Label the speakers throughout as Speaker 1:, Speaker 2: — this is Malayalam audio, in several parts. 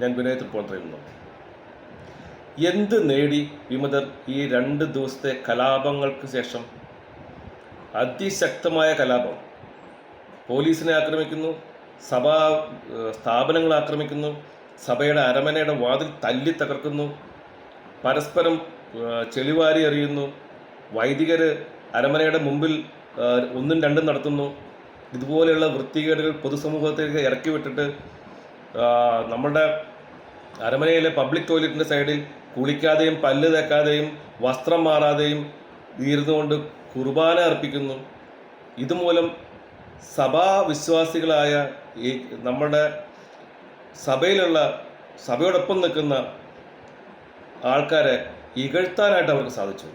Speaker 1: ഞാൻ വിനയ തൃപ്പൂണിത്തുറയിൽ നിന്നും എന്ത് നേടി വിമതർ ഈ രണ്ട് ദിവസത്തെ കലാപങ്ങൾക്ക് ശേഷം? അതിശക്തമായ കലാപം. പോലീസിനെ ആക്രമിക്കുന്നു സഭാ സ്ഥാപനങ്ങൾ ആക്രമിക്കുന്നു സഭയുടെ അരമനയുടെ വാതിൽ തല്ലി തകർക്കുന്നു പരസ്പരം ചെളിവാരി എറിയുന്നു വൈദികർ അരമനയുടെ മുമ്പിൽ ഒന്നും രണ്ടും നടത്തുന്നു ഇതുപോലെയുള്ള വൃത്തികേടുകൾ പൊതുസമൂഹത്തേക്ക് ഇറക്കി വിട്ടിട്ട് ആഹ്, നമ്മളുടെ അരമനയിലെ പബ്ലിക് ടോയ്ലറ്റിന്റെ സൈഡിൽ കുളിക്കാതെയും പല്ല് തേക്കാതെയും വസ്ത്രം മാറാതെയും ഇരുന്നുകൊണ്ട് കുർബാന അർപ്പിക്കുന്നു. ഇതുമൂലം സഭാ വിശ്വാസികളായ ഈ നമ്മുടെ സഭയിലുള്ള സഭയോടൊപ്പം നിൽക്കുന്ന ആൾക്കാരെ ഇകഴ്ത്താനായിട്ട് അവർക്ക് സാധിച്ചു.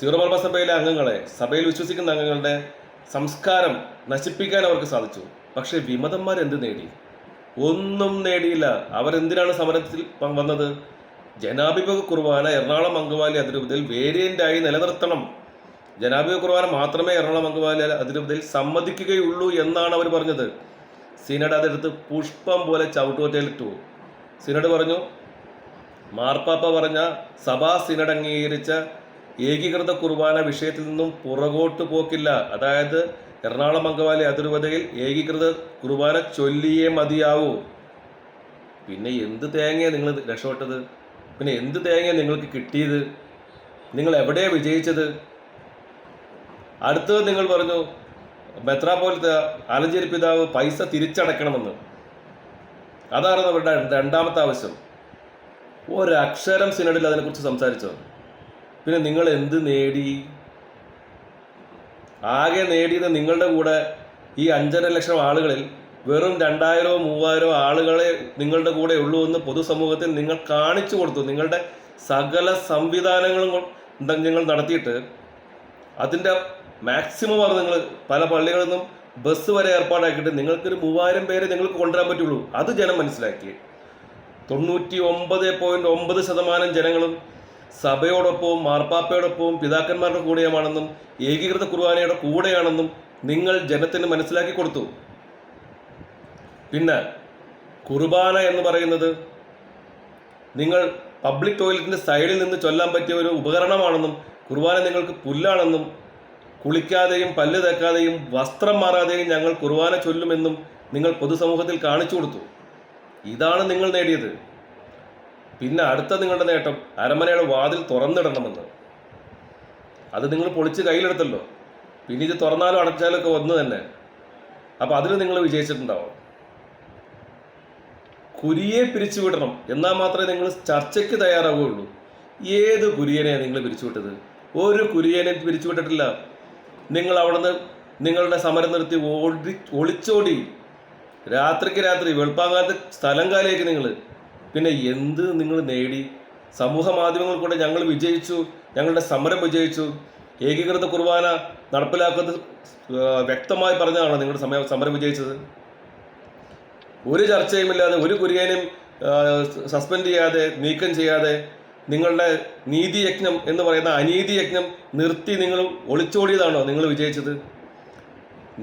Speaker 1: സീറോ മലബാർ സഭയിലെ അംഗങ്ങളെ സഭയിൽ വിശ്വസിക്കുന്ന അംഗങ്ങളുടെ സംസ്കാരം നശിപ്പിക്കാൻ അവർക്ക് സാധിച്ചു. പക്ഷേ വിമതന്മാർ എന്ത് നേടി? ഒന്നും നേടിയില്ല. അവരെന്തിനാണ് സമരത്തിൽ വന്നത്? ജനാഭിമുഖ കുർബാന എറണാകുളം അങ്കവാലി അതിരൂപതയിൽ വേരിയന്റായി നിലനിർത്തണം. ജനാഭിമുഖ കുർബാന മാത്രമേ എറണാകുളം അങ്കവാലി അതിരൂപതയിൽ സമ്മതിക്കുകയുള്ളൂ എന്നാണ് അവർ പറഞ്ഞത്. സിനഡ് അതെടുത്ത് പുഷ്പം പോലെ ചവിട്ടുകൊറ്റയിലിട്ടു. സിനഡ് പറഞ്ഞു മാർപ്പാപ്പ പറഞ്ഞ സഭാ സിനഡ് അംഗീകരിച്ച ഏകീകൃത കുർബാന വിഷയത്തിൽ നിന്നും പുറകോട്ട് പോക്കില്ല. അതായത് എറണാകുളം അങ്കവാലി അതിർവതയിൽ ഏകീകൃത കുർബാന ചൊല്ലിയേ മതിയാവൂ. പിന്നെ എന്ത് തേങ്ങയാണ് നിങ്ങൾ രക്ഷപ്പെട്ടത്? പിന്നെ എന്ത് തേങ്ങയാണ് നിങ്ങൾക്ക് കിട്ടിയത്? നിങ്ങൾ എവിടെയാണ് വിജയിച്ചത്? അടുത്തത് നിങ്ങൾ പറഞ്ഞു മെത്രാപോലത്തെ ആലഞ്ചേരി പിതാവ് പൈസ തിരിച്ചടക്കണമെന്ന്. അതാണ് അവരുടെ രണ്ടാമത്തെ ആവശ്യം. ഒരക്ഷരം സിനഡിൽ അതിനെക്കുറിച്ച് സംസാരിച്ചോ പിന്നെ നിങ്ങൾ എന്ത് നേടി? ആകെ നേടിയത് നിങ്ങളുടെ കൂടെ ഈ അഞ്ചര ലക്ഷം ആളുകളിൽ വെറും രണ്ടായിരമോ മൂവായിരമോ ആളുകളെ നിങ്ങളുടെ കൂടെ ഉള്ളൂ എന്ന് പൊതുസമൂഹത്തിൽ നിങ്ങൾ കാണിച്ചു കൊടുത്തു. നിങ്ങളുടെ സകല സംവിധാനങ്ങളും നിങ്ങൾ നടത്തിയിട്ട് അതിന്റെ മാക്സിമം ആണ് നിങ്ങൾ പല പള്ളികളിൽ നിന്നും ബസ് വരെ ഏർപ്പാടാക്കിയിട്ട് നിങ്ങൾക്കൊരു മൂവായിരം പേരെ നിങ്ങൾക്ക് കൊണ്ടുവരാൻ പറ്റുള്ളൂ. അത് ജനം മനസ്സിലാക്കി തൊണ്ണൂറ്റി ഒമ്പത് പോയിന്റ് ഒമ്പത് ശതമാനം ജനങ്ങളും സഭയോടൊപ്പവും മാർപ്പാപ്പയോടൊപ്പവും പിതാക്കന്മാരുടെ കൂടെയുമാണെന്നും ഏകീകൃത കുർബാനയുടെ കൂടെയാണെന്നും നിങ്ങൾ ജനത്തിന് മനസ്സിലാക്കി കൊടുത്തു. പിന്നെ കുർബാന എന്ന് പറയുന്നത് നിങ്ങൾ പബ്ലിക് ടോയ്ലറ്റിന്റെ സൈഡിൽ നിന്ന് ചൊല്ലാൻ പറ്റിയ ഒരു ഉപകരണമാണെന്നും കുർബാന നിങ്ങൾക്ക് പുല്ലാണെന്നും കുളിക്കാതെയും പല്ല് തേക്കാതെയും വസ്ത്രം മാറാതെയും ഞങ്ങൾ കുർബാന ചൊല്ലുമെന്നും നിങ്ങൾ പൊതുസമൂഹത്തിൽ കാണിച്ചു കൊടുത്തു. ഇതാണ് നിങ്ങൾ നേടിയത്. പിന്നെ അടുത്ത നിങ്ങളുടെ നേട്ടം അരമനയുടെ വാതിൽ തുറന്നിടണമെന്ന്. അത് നിങ്ങൾ പൊളിച്ച് കയ്യിലെടുത്തല്ലോ. പിന്നെ ഇത് തുറന്നാലും അടച്ചാലും ഒക്കെ വന്നു തന്നെ. അപ്പം അതിൽ നിങ്ങൾ വിജയിച്ചിട്ടുണ്ടാവും. കുരിയെ പിരിച്ചുവിടണം എന്നാൽ മാത്രമേ നിങ്ങൾ ചർച്ചയ്ക്ക് തയ്യാറാവുകയുള്ളൂ. ഏത് കുരിയനെയാണ് നിങ്ങൾ പിരിച്ചുവിട്ടത് ഒരു കുരിയനെ പിരിച്ചുവിട്ടിട്ടില്ല നിങ്ങൾ അവിടുന്ന് നിങ്ങളുടെ സമരം നിർത്തി ഓടി ഒളിച്ചോടി. രാത്രിക്ക് രാത്രി വെളുപ്പാങ്ങാത്ത സ്ഥലം കാലിയേക്ക് നിങ്ങൾ പിന്നെ എന്ത് നിങ്ങൾ നേടി? സമൂഹ മാധ്യമങ്ങൾ കൂടെ ഞങ്ങൾ വിജയിച്ചു ഞങ്ങളുടെ സമരം വിജയിച്ചു. ഏകീകൃത കുർബാന നടപ്പിലാക്കുന്നത് വ്യക്തമായി പറഞ്ഞതാണോ നിങ്ങളുടെ സമയം സമരം വിജയിച്ചത്. ഒരു ചർച്ചയുമില്ലാതെ ഒരു കുര്യനും സസ്പെൻഡ് ചെയ്യാതെ നീക്കം ചെയ്യാതെ നിങ്ങളുടെ നീതി യജ്ഞം എന്ന് പറയുന്ന അനീതി യജ്ഞം നിർത്തി നിങ്ങൾ ഒളിച്ചോടിയതാണോ നിങ്ങൾ വിജയിച്ചത്?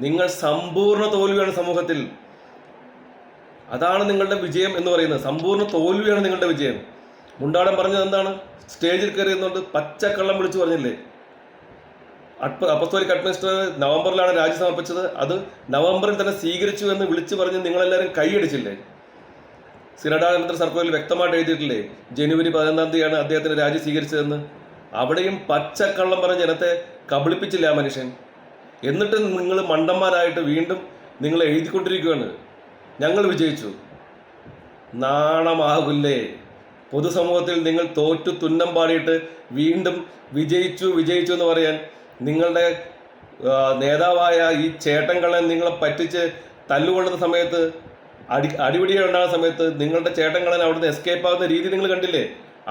Speaker 1: നിങ്ങൾ സമ്പൂർണ തോൽവിയാണ് സമൂഹത്തിൽ. അതാണ് നിങ്ങളുടെ വിജയം എന്ന് പറയുന്നത്. സമ്പൂർണ തോൽവിയാണ് നിങ്ങളുടെ വിജയം. മുണ്ടാടൻ പറഞ്ഞത് എന്താണ്? സ്റ്റേജിൽ കയറിയെന്നുകൊണ്ട് പച്ചക്കള്ളം വിളിച്ചു പറഞ്ഞില്ലേ? അപ്പ അപ്പസ്തോലിക് അഡ്മിനിസ്ട്രേറ്റർ നവംബറിലാണ് രാജി സമർപ്പിച്ചത്. അത് നവംബറിൽ തന്നെ സ്വീകരിച്ചു എന്ന് വിളിച്ചു പറഞ്ഞ് നിങ്ങളെല്ലാവരും കൈയടിച്ചില്ലേ? സിനഡാനന്തര സർക്കുലറിൽ വ്യക്തമായിട്ട് എഴുതിയിട്ടില്ലേ? ജനുവരി പതിനൊന്നാം തീയതിയാണ് അദ്ദേഹത്തിന് രാജി സ്വീകരിച്ചതെന്ന്. അവിടെയും പച്ചക്കള്ളം പറഞ്ഞ് ജനത്തെ കബളിപ്പിച്ചില്ല മനുഷ്യൻ? എന്നിട്ട് നിങ്ങൾ മണ്ടന്മാരായിട്ട് വീണ്ടും നിങ്ങൾ എഴുതിക്കൊണ്ടിരിക്കുകയാണ്. ഞങ്ങൾ വിജയിച്ചു. നാണമാകില്ലേ? പൊതുസമൂഹത്തിൽ നിങ്ങൾ തോറ്റു തുന്നം പാടിയിട്ട് വീണ്ടും വിജയിച്ചു വിജയിച്ചു എന്ന് പറയാൻ നിങ്ങളുടെ നേതാവായ ഈ ചേട്ടൻകളെ നിങ്ങളെ പറ്റിച്ച് തല്ലുകൊള്ളുന്ന സമയത്ത് അടി അടിപിടി ഉണ്ടാകുന്ന സമയത്ത് നിങ്ങളുടെ ചേട്ടൻകളെ അവിടുന്ന് എസ്കേപ്പ് ആകുന്ന രീതി നിങ്ങൾ കണ്ടില്ലേ?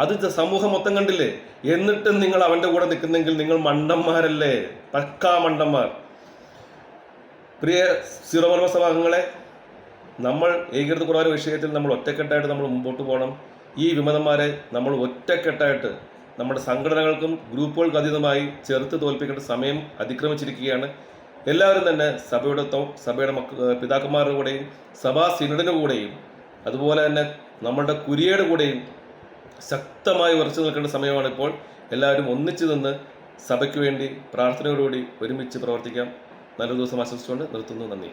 Speaker 1: അത് സമൂഹം മൊത്തം കണ്ടില്ലേ? എന്നിട്ടും നിങ്ങൾ അവന്റെ കൂടെ നിൽക്കുന്നെങ്കിൽ നിങ്ങൾ മണ്ടന്മാരല്ലേ? പക്കാ മണ്ടന്മാർ. പ്രിയ സീറോ മലബാർ സഭ അംഗങ്ങളെ നമ്മൾ ഏകീകൃത കുർബാന വിഷയത്തിൽ നമ്മൾ ഒറ്റക്കെട്ടായിട്ട് നമ്മൾ മുമ്പോട്ട് പോകണം. ഈ വിമതന്മാരെ നമ്മൾ ഒറ്റക്കെട്ടായിട്ട് നമ്മുടെ സംഘടനകൾക്കും ഗ്രൂപ്പുകൾക്കും അതീതമായി ചെറുത്ത് തോൽപ്പിക്കേണ്ട സമയം അതിക്രമിച്ചിരിക്കുകയാണ്. എല്ലാവരും തന്നെ സഭയുടെ സഭയുടെ മക്ക പിതാക്കന്മാരുടെ കൂടെയും സഭാ സിനഡിന്റെ കൂടെയും അതുപോലെ തന്നെ നമ്മളുടെ കുരിയയുടെ കൂടെയും ശക്തമായി ഉറച്ചു നിൽക്കേണ്ട സമയമാണ് ഇപ്പോൾ. എല്ലാവരും ഒന്നിച്ചു നിന്ന് സഭയ്ക്ക് വേണ്ടി പ്രാർത്ഥനയോടുകൂടി ഒരുമിച്ച് പ്രവർത്തിക്കാം. നല്ല ദിവസം ആശംസിച്ചുകൊണ്ട് നിർത്തുന്നു. നന്ദി.